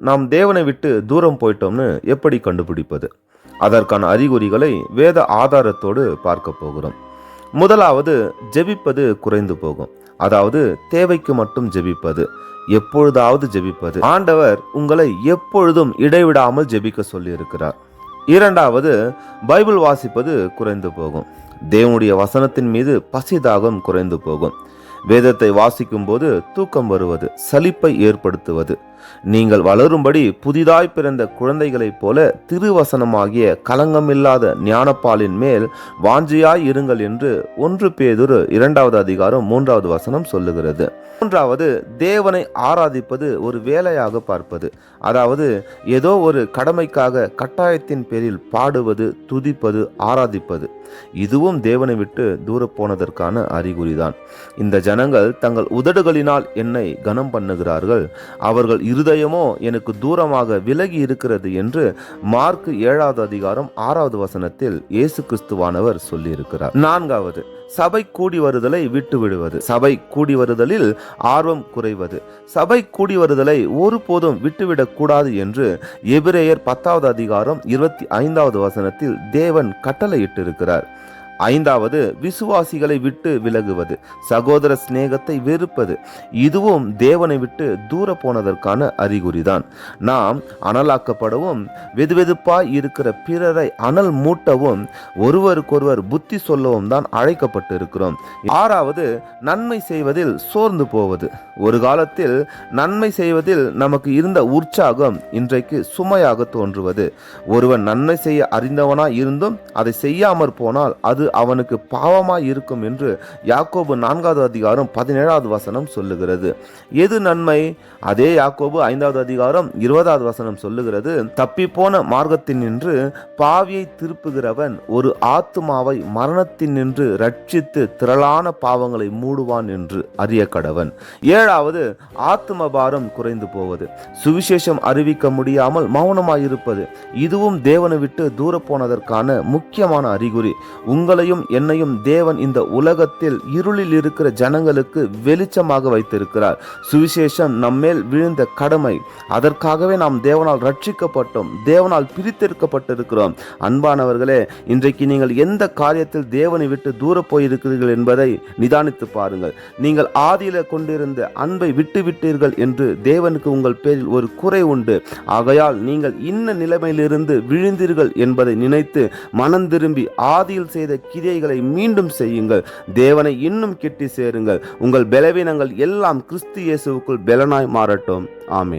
நாம் தேவனை விட்டு தூரம் போயிட்டோம்னு எப்படி கண்டுபிடிப்பது? அதற்கான அறிகுறிகளை வேத ஆதாரத்தோடு பார்க்க போகிறோம். முதலாவது ஜெபிப்பது குறைந்து போகும். அதாவது தேவைக்கு மட்டும் ஜெபிப்பது. எப்பொழுதாவது ஜெபிப்பது. ஆண்டவர் உங்களை எப்பொழுதும் இடைவிடாமல் ஜெபிக்க சொல்லியிருக்கிறார். இரண்டாவது பைபிள் வாசிப்பது குறைந்து போகும். தேவனுடைய வசனத்தின் மீது பசிதாகம் குறைந்து போகும். வேதத்தை வாசிக்கும் போது தூக்கம் வருவது சலிப்பை ஏற்படுத்துவது. நீங்கள் வளரும்படி புதிதாய் பிறந்த குழந்தைகளைப் போல திருவசனமாகிய கலங்கமில்லாத ஞானப்பாலின் மேல் வாஞ்சியாய் இருங்கள் என்று ஒன்று பேதுரு இரண்டாவது அதிகாரம் மூன்றாவது வசனம் சொல்லுகிறது. மூன்றாவது தேவனை ஆராதிப்பது ஒரு வேலையாக பார்ப்பது. அதாவது ஏதோ ஒரு கடமைக்காக கட்டாயத்தின் பேரில் பாடுவது துதிப்பது ஆராதிப்பது. இதுவும் தேவனை விட்டு தூர போனதற்கான அறிகுறிதான். இந்த ஜனங்கள் தங்கள் உதடுகளினால் என்னை கனம் பண்ணுகிறார்கள் அவர்கள் இருதயமோ எனக்கு தூரமாக விலகி இருக்கிறது என்று மார்க் ஏழாவது அதிகாரம் ஆறாவது வசனத்தில் இயேசு கிறிஸ்துவானவர் சொல்லியிருக்கிறார். நான்காவது சபை கூடி வருதலை விட்டு விடுவது. சபை கூடி வருதலில் ஆர்வம் குறைவது. சபை கூடி வருதலை ஒருபோதும் விட்டுவிடக் கூடாது என்று எபிரேயர் பத்தாவது அதிகாரம் இருபத்தி ஐந்தாவது வசனத்தில் தேவன் கட்டளையிட்டிருக்கிறார். ஐந்தாவது விசுவாசிகளை விட்டு விலகுவது சகோதர சிநேகத்தை வெறுப்பது இதுவும் தேவனை விட்டு தூர போனதற்கான அறிகுறிதான். நாம் அனலாக்கப்படவும் வெதுவெதுப்பாய் இருக்கிற பிறரை அனல் மூட்டவும் ஒருவருக்கொருவர் புத்தி சொல்லவும் தான் அழைக்கப்பட்டு இருக்கிறோம் ஆறாவது நன்மை செய்வதில் சோர்ந்து போவது. ஒரு காலத்தில் நன்மை செய்வதில் நமக்கு இருந்த உற்சாகம் இன்றைக்கு சுமையாக தோன்றுவது. ஒருவன் நன்மை செய்ய அறிந்தவனாய் இருந்தும் அதை செய்யாமற் போனால் அது அவனுக்கு பாவமாய் இருக்கும் என்று யாக்கோபு நான்காவது அதிகாரம் பதினேழாவது வசனம் சொல்லுகிறது. எது நன்மை? அதே யாக்கோபு ஐந்தாவது அதிகாரம் இருபதாவது வசனம் சொல்லுகிறது. தப்பி போன மார்க்கத்தின் நின்று பாவியை திருப்புகிறவன் ஒரு ஆத்துமாவை மரணத்தின் நின்று ரட்சித்து திரளான பாவங்களை மூடுவான் என்று அறிய கடவன். ஏழாவது ஆத்தும பாரம் குறைந்து போவது. சுவிசேஷம் அறிவிக்க முடியாமல் மௌனமாயிருப்பது. இதுவும் தேவனை விட்டு தூர போனதற்கான முக்கியமான அறிகுறி. உங்கள் உங்களையும் என்னையும் தேவன் இந்த உலகத்தில் இருளில் இருக்கிற ஜனங்களுக்கு வெளிச்சமாக வைத்திருக்கிறார். சுவிசேஷம் நம்மேல் விழுந்த கடமை. அதற்காகவே நாம் தேவனால் ரட்சிக்கப்பட்டோம். தேவனால் பிரித்தெடுக்கப்பட்டிருக்கிறோம். அன்பானவர்களே இன்றைக்கு நீங்கள் எந்த காரியத்தில் தேவனை விட்டு தூர போயிருக்கிறீர்கள் என்பதை நிதானித்து பாருங்கள். நீங்கள் ஆதியில கொண்டிருந்த அன்பை விட்டுவிட்டீர்கள் என்று தேவனுக்கு உங்கள் பேரில் ஒரு குறை உண்டு. ஆகையால் நீங்கள் இன்ன நிலைமையிலிருந்து விழுந்தீர்கள் என்பதை நினைத்து மனம் திரும்பி ஆதியில் செய்த கிரியைகளை மீண்டும் செய்யுங்கள். தேவனை இன்னும் கிட்டி சேருங்கள். உங்கள் பலவீனங்கள் எல்லாம் கிறிஸ்து இயேசுவுக்குள் பலனாய் மாறட்டும். ஆமே